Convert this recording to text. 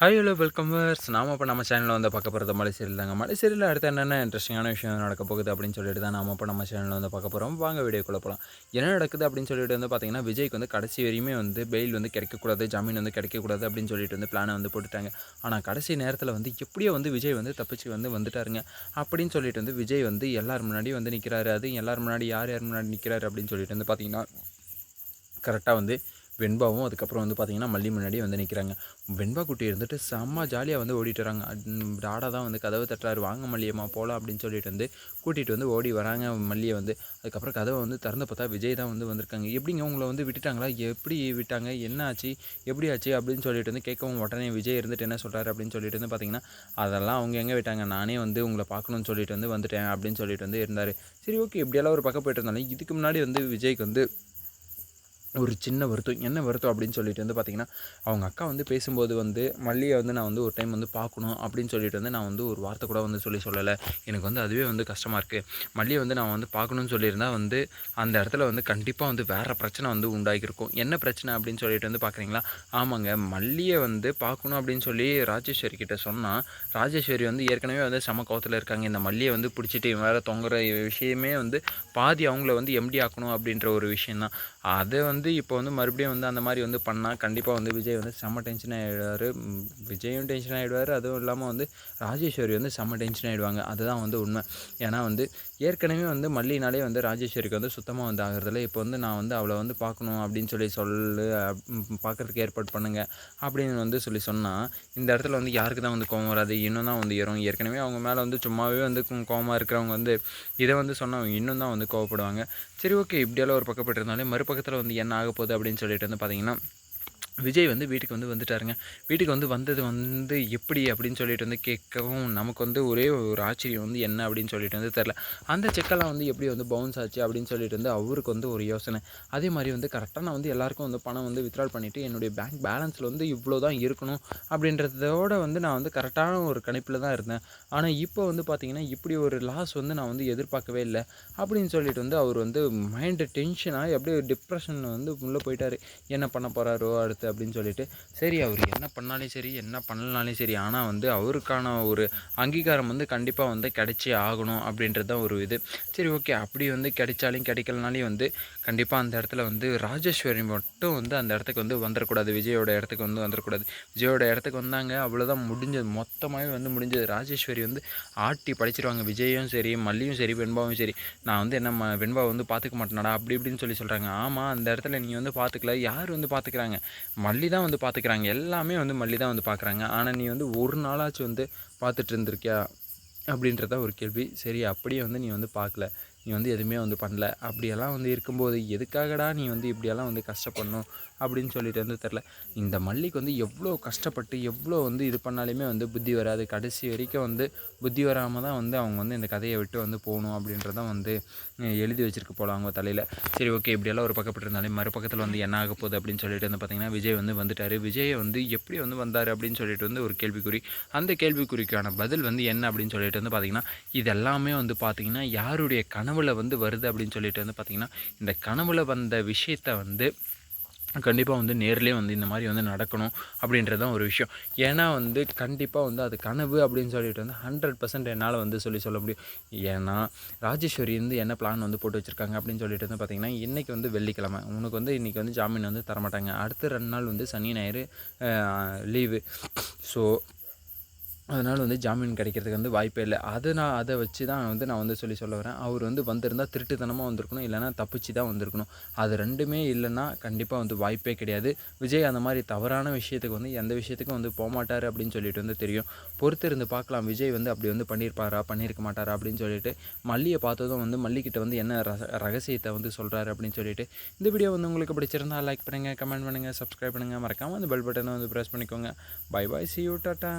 Hi hello welcome verse நாம இப்போ நம்ம சேனலில் வந்து பார்க்க போகிறது மலைசேரியில் தாங்க. மலைசேரியில் அடுத்து என்னென்ன இன்ட்ரெஸ்டிங்கான விஷயம் நடக்க போகுது அப்படின்னு சொல்லிட்டு தான் நாம இப்போ நம்ம சேனலில் வந்து பார்க்க போகிறோம் வாங்க வீடியோக்குள்ளே போகலாம் என்ன நடக்குது அப்படின்னு சொல்லிட்டு வந்து பார்த்தீங்கன்னா விஜய்க்கு வந்து கடைசி வரையுமே வந்து பெயில் வந்து கிடைக்கக்கூடாது ஜாமீன் வந்து கிடைக்கக்கூடாது அப்படின்னு சொல்லிட்டு வந்து பிளானை வந்து போட்டுட்டாங்க. ஆனால் கடைசி நேரத்தில் வந்து எப்படியோ வந்து விஜய் வந்து தப்பிச்சு வந்து வந்துட்டாருங்க. அப்படின்னு சொல்லிட்டு வந்து விஜய் வந்து எல்லார் முன்னாடியும் வந்து நிற்கிறாரு அது எல்லார் முன்னாடி யார் யார் முன்னாடி நிற்கிறாரு அப்படின்னு சொல்லிட்டு வந்து பார்த்தீங்கன்னா கரெக்டாக வந்து வெண்பாவும் அதுக்கப்புறம் வந்து பார்த்தீங்கன்னா மல்லி முன்னாடி வந்து நிற்கிறாங்க வெண்பா குட்டி இருந்துட்டு செம்ம ஜாலியாக வந்து ஓடிட்டுறாங்க டாடா தான் வந்து கதவை தட்டுறாரு. வாங்க மல்லியம்மா போகலாம் அப்படின்னு சொல்லிட்டு வந்து கூட்டிகிட்டு வந்து ஓடி வராங்க மல்லியை வந்து. அதுக்கப்புறம் கதவை வந்து திறந்து பார்த்தா விஜய் தான் வந்து வந்திருக்காங்க. எப்படிங்க உங்களை வந்து விட்டுட்டாங்களா? எப்படி விட்டாங்க? என்ன ஆச்சு? எப்படி ஆச்சு? அப்படின்னு சொல்லிட்டு வந்து கேட்கவும் உடனே விஜய் இருந்துட்டு என்ன சொல்கிறாரு அப்படின்னு சொல்லிட்டு வந்து பார்த்தீங்கன்னா அதெல்லாம் அவங்க எங்கே விட்டாங்க? நானே வந்து உங்களை பார்க்கணும்னு சொல்லிட்டு வந்து வந்துட்டேன் அப்படின்னு சொல்லிட்டு வந்து இருந்தார். சரி ஓகே. இப்படியெல்லாம் ஒரு பக்கம் போயிட்டு இருந்தாலும் இதுக்கு முன்னாடி வந்து விஜய்க்கு வந்து ஒரு சின்ன வருத்தம் என்ன வருத்தம் அப்படின்னு சொல்லிட்டு வந்து பார்த்தீங்கன்னா அவங்க அக்கா வந்து பேசும்போது வந்து மல்லியை வந்து நான் வந்து ஒரு டைம் வந்து பார்க்கணும் அப்படின்னு சொல்லிட்டு வந்து நான் வந்து ஒரு வார்த்தை கூட வந்து சொல்லி சொல்லலை. எனக்கு வந்து அதுவே வந்து கஷ்டமாக இருக்குது மல்லியை வந்து நான் வந்து பார்க்கணும்னு சொல்லியிருந்தா வந்து அந்த இடத்துல வந்து கண்டிப்பாக வந்து வேறு பிரச்சனை வந்து உண்டாகியிருக்கும். என்ன பிரச்சனை அப்படின்னு சொல்லிட்டு வந்து பார்க்குறீங்களா ஆமாங்க. மல்லியை வந்து பார்க்கணும் அப்படின்னு சொல்லி ராஜேஸ்வரி கிட்ட சொன்னால் ராஜேஸ்வரி வந்து ஏற்கனவே வந்து சம கோவத்தில் இருக்காங்க. இந்த மல்லியை வந்து பிடிச்சிட்டு வேறு தொங்குற விஷயமே வந்து பாதி அவங்கள வந்து எம்டி ஆக்கணும் அப்படின்ற ஒரு விஷயந்தான் அதை வந்து இப்போ வந்து மறுபடியும் வந்து அந்த மாதிரி வந்து பண்ணால் கண்டிப்பாக வந்து விஜய் வந்து செம்ம டென்ஷன் ஆகிடுவார் விஜயும் டென்ஷன் ஆகிடுவார் அதுவும் இல்லாமல் வந்து ராஜேஸ்வரி வந்து செம்ம டென்ஷன் ஆகிடுவாங்க அதுதான் வந்து உண்மை. ஏன்னா வந்து ஏற்கனவே வந்து மல்லினாலே வந்து ராஜேஸ்வரிக்கு வந்து சுத்தமாக வந்து ஆகிறதில்ல. இப்போ வந்து நான் வந்து அவளை வந்து பார்க்கணும் அப்படின்னு சொல்லி சொல்லு பார்க்குறதுக்கு பார்க்கறதுக்கு ஏற்பாடு பண்ணுங்கள் அப்படின்னு வந்து சொல்லி சொன்னால் இந்த இடத்துல வந்து யாருக்கு தான் வந்து கோவம் வராது? இன்னும் தான் வந்து ஏறும். ஏற்கனவே அவங்க மேலே வந்து சும்மாவே வந்து கோவமாக இருக்கிறவங்க வந்து இதை வந்து சொன்னால் இன்னும் தான் வந்து கோவப்படுவாங்க. சரி ஓகே இப்படியெல்லாம் ஒரு பக்கப்பட்டு இருந்தாலே பக்கத்தில் வந்து என்ன ஆக போகுது அப்படின்னு சொல்லிட்டு வந்து பார்த்தீங்கன்னா விஜய் வந்து வீட்டுக்கு வந்து வந்துட்டாருங்க. வீட்டுக்கு வந்து வந்தது வந்து எப்படி அப்படின்னு சொல்லிட்டு வந்து கேட்கவும் நமக்கு வந்து ஒரே ஒரு ஆச்சரியம் வந்து என்ன அப்படின்னு சொல்லிட்டு வந்து தெரில அந்த செக்கெல்லாம் வந்து எப்படி வந்து பவுன்ஸ் ஆச்சு அப்படின்னு சொல்லிட்டு வந்து அவருக்கு வந்து ஒரு யோசனை. அதே மாதிரி வந்து கரெக்டாக நான் வந்து எல்லாருக்கும் வந்து பணம் வந்து வித்ட்ரால் பண்ணிவிட்டு என்னுடைய பேங்க் பேலன்ஸில் வந்து இவ்வளோ தான் இருக்கணும் அப்படின்றதோட வந்து நான் வந்து கரெக்டான ஒரு கணிப்பில் தான் இருந்தேன். ஆனால் இப்போ வந்து பார்த்தீங்கன்னா இப்படி ஒரு லாஸ் வந்து நான் வந்து எதிர்பார்க்கவே இல்லை அப்படின்னு சொல்லிட்டு வந்து அவர் வந்து மைண்டு டென்ஷனாக அப்படியே டிப்ரெஷனில் வந்து உள்ளே போயிட்டார். என்ன பண்ண போகிறாரோ அடுத்து அப்படின்னு சொல்லிட்டு சரி அவர் என்ன பண்ணாலும் சரி என்ன பண்ணலனாலும் சரி ஆனால் வந்து அவருக்கான ஒரு அங்கீகாரம் வந்து கண்டிப்பாக வந்து கிடைச்சே ஆகணும் அப்படின்றது தான் ஒரு இது. சரி ஓகே அப்படி வந்து கிடைச்சாலும் கிடைக்கலனாலையும் வந்து கண்டிப்பாக அந்த இடத்துல வந்து ராஜேஸ்வரி மட்டும் வந்து அந்த இடத்துக்கு வந்து வந்துடக்கூடாது விஜயோட இடத்துக்கு வந்து வந்துடக்கூடாது விஜயோட இடத்துக்கு வந்தாங்க அவ்வளோதான் முடிஞ்சது. மொத்தமாகவே வந்து முடிஞ்சது. ராஜேஸ்வரி வந்து ஆட்டி படிச்சிருவாங்க. விஜயும் சரி மல்லியும் சரி வெண்பாவும் சரி. நான் வந்து என்ன வெண்பாவை வந்து பார்த்துக்க மாட்டேனடா அப்படி இப்படின்னு சொல்லி சொல்கிறாங்க ஆமாம் அந்த இடத்துல நீங்கள் வந்து பார்த்துக்கல யார் வந்து பார்த்துக்கிறாங்க மல்லி தான் வந்து பார்த்துக்கிறாங்க எல்லாமே வந்து மல்லி தான் வந்து பார்க்குறாங்க ஆனால் நீ வந்து ஒரு நாளாச்சும் வந்து பார்த்துட்டு இருந்திருக்கியா? அப்படின்றத ஒரு கேள்வி. சரி அப்படியே வந்து நீ வந்து பார்க்கல நீ வந்து எதுவுமே வந்து பண்ணல. அப்படியெல்லாம் வந்து இருக்கும்போது எதுக்காகடா நீ வந்து இப்படியெல்லாம் வந்து கஷ்டப்படணும் அப்படின்னு சொல்லிட்டு வந்து தெரில இந்த மல்லிக்கு வந்து எவ்வளோ கஷ்டப்பட்டு எவ்வளோ வந்து இது பண்ணாலுமே வந்து புத்தி வராது. கடைசி வரைக்கும் வந்து புத்தி வராமல் தான் வந்து அவங்க வந்து இந்த கதையை விட்டு வந்து போகணும் அப்படின்றதான் வந்து எழுதி வச்சிருக்க போல அவங்க தலையில். சரி ஓகே இப்படியெல்லாம் ஒரு பக்கப்பட்டு இருந்தாலே மறுபக்கத்தில் வந்து என்ன ஆக போகுது அப்படின்னு சொல்லிட்டு வந்து பார்த்தீங்கன்னா விஜய் வந்து வந்துட்டார். விஜயை வந்து எப்படி வந்து வந்தார் அப்படின்னு சொல்லிட்டு வந்து ஒரு கேள்விக்குறி. அந்த கேள்விக்குறிக்கான பதில் வந்து என்ன அப்படின்னு சொல்லிட்டு வந்து பார்த்தீங்கன்னா இதெல்லாமே வந்து பார்த்தீங்கன்னா யாருடைய கனவுல வந்து வருது அப்படின்னு சொல்லிட்டு வந்து பார்த்திங்கன்னா இந்த கனவுல வந்த விஷயத்த வந்து கண்டிப்பாக வந்து நேர்லேயே வந்து இந்த மாதிரி வந்து நடக்கணும் அப்படின்றது தான் ஒரு விஷயம். ஏன்னா வந்து கண்டிப்பாக வந்து அது கனவு அப்படின்னு சொல்லிட்டு வந்து ஹண்ட்ரட் பர்சன்ட் என்னால் வந்து சொல்லி சொல்ல முடியும். ஏன்னா ராஜேஸ்வரி வந்து என்ன பிளான் வந்து போட்டு வச்சுருக்காங்க அப்படின்னு சொல்லிட்டு வந்து பார்த்திங்கன்னா இன்றைக்கி வந்து வெள்ளிக்கிழமை. உனக்கு வந்து இன்றைக்கி வந்து ஜாமீன் வந்து தரமாட்டாங்க. அடுத்த ரெண்டு நாள் வந்து சனி ஞாயிறு லீவு ஸோ அதனால் வந்து ஜாமீன் கிடைக்கிறதுக்கு வந்து வாய்ப்பே இல்லை. அதை நான் அதை வச்சு தான் வந்து நான் வந்து சொல்லி சொல்ல வரேன். அவர் வந்து வந்திருந்தால் திருட்டுத்தனமாக வந்திருக்கணும் இல்லைன்னா தப்பிச்சு தான் வந்திருக்கணும். அது ரெண்டுமே இல்லைன்னா கண்டிப்பாக வந்து வாய்ப்பே கிடையாது. விஜய் அந்த மாதிரி தவறான விஷயத்துக்கு வந்து எந்த விஷயத்துக்கும் வந்து போகமாட்டார் அப்படின்னு சொல்லிட்டு வந்து தெரியும். பொறுத்து இருந்து பார்க்கலாம். விஜய் வந்து அப்படி வந்து பண்ணியிருப்பாரா பண்ணியிருக்க மாட்டாரா அப்படின்னு சொல்லிட்டு மல்லியை பார்த்ததும் வந்து மல்லிக்கிட்ட வந்து என்ன ரச ரகசியத்தை வந்து சொல்கிறாரு அப்படின்னு சொல்லிட்டு இந்த வீடியோ வந்து உங்களுக்கு பிடிச்சிருந்தால் லைக் பண்ணுங்கள் கமெண்ட் பண்ணுங்கள் சப்ஸ்கிரைப் பண்ணுங்கள் மறக்காமல் அந்த பெல் பட்டனை வந்து ப்ரெஸ் பண்ணிக்கோங்க. Bye bye see you tata